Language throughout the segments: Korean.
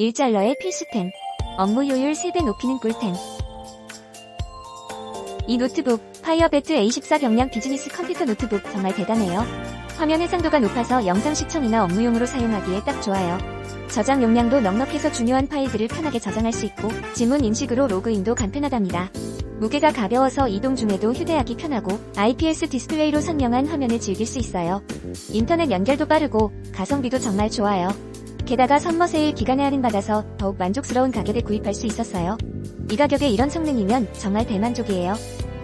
일잘러의 필수템. 업무 효율 3배 높이는 꿀템. 이 노트북, 파이어배트 A14 경량 비즈니스 컴퓨터 노트북 정말 대단해요. 화면 해상도가 높아서 영상 시청이나 업무용으로 사용하기에 딱 좋아요. 저장 용량도 넉넉해서 중요한 파일들을 편하게 저장할 수 있고 지문 인식으로 로그인도 간편하답니다. 무게가 가벼워서 이동 중에도 휴대하기 편하고 IPS 디스플레이로 선명한 화면을 즐길 수 있어요. 인터넷 연결도 빠르고 가성비도 정말 좋아요. 게다가 선머 세일 기간에 할인받아서 더욱 만족스러운 가격에 구입할 수 있었어요. 이 가격에 이런 성능이면 정말 대만족이에요.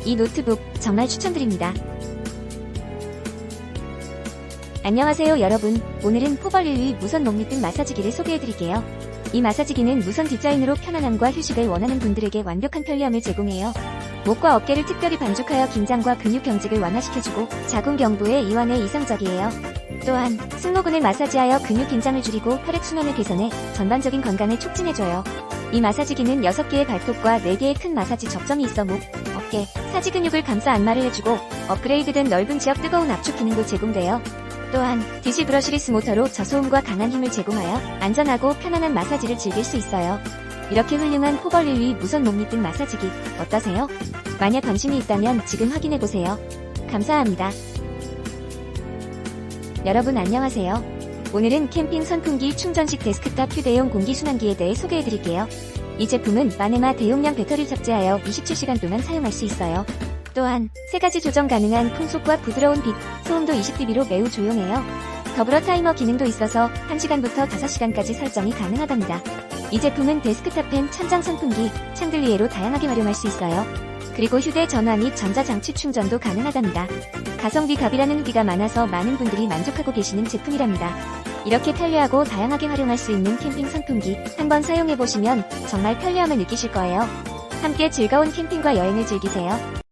이 노트북 정말 추천드립니다. 안녕하세요 여러분. 오늘은 포벌릴리 무선 목립등 마사지기를 소개해드릴게요. 이 마사지기는 무선 디자인으로 편안함과 휴식을 원하는 분들에게 완벽한 편리함을 제공해요. 목과 어깨를 특별히 반죽하여 긴장과 근육 경직을 완화시켜주고 자궁 경부의 이완에 이상적이에요. 또한 승모근을 마사지하여 근육 긴장을 줄이고 혈액순환을 개선해 전반적인 건강을 촉진해줘요. 이 마사지기는 6개의 발톱과 4개의 큰 마사지 접점이 있어 목, 어깨, 사지 근육을 감싸 안마를 해주고 업그레이드된 넓은 지역 뜨거운 압축 기능도 제공돼요. 또한 디지 브러시리스 모터로 저소음과 강한 힘을 제공하여 안전하고 편안한 마사지를 즐길 수 있어요. 이렇게 훌륭한 포벌릴리 무선 목립등 마사지기 어떠세요? 만약 관심이 있다면 지금 확인해보세요. 감사합니다. 여러분 안녕하세요. 오늘은 캠핑 선풍기 충전식 데스크탑 휴대용 공기순환기에 대해 소개해드릴게요. 이 제품은 마네마 대용량 배터리를 탑재하여 27시간 동안 사용할 수 있어요. 또한 세 가지 조정 가능한 풍속과 부드러운 빛, 소음도 20dB로 매우 조용해요. 더불어 타이머 기능도 있어서 1시간부터 5시간까지 설정이 가능하답니다. 이 제품은 데스크탑 펜, 천장 선풍기, 샹들리에로 다양하게 활용할 수 있어요. 그리고 휴대전화 및 전자장치 충전도 가능하답니다. 가성비 갑이라는 후기가 많아서 많은 분들이 만족하고 계시는 제품이랍니다. 이렇게 편리하고 다양하게 활용할 수 있는 캠핑 선풍기 한번 사용해보시면 정말 편리함을 느끼실 거예요. 함께 즐거운 캠핑과 여행을 즐기세요.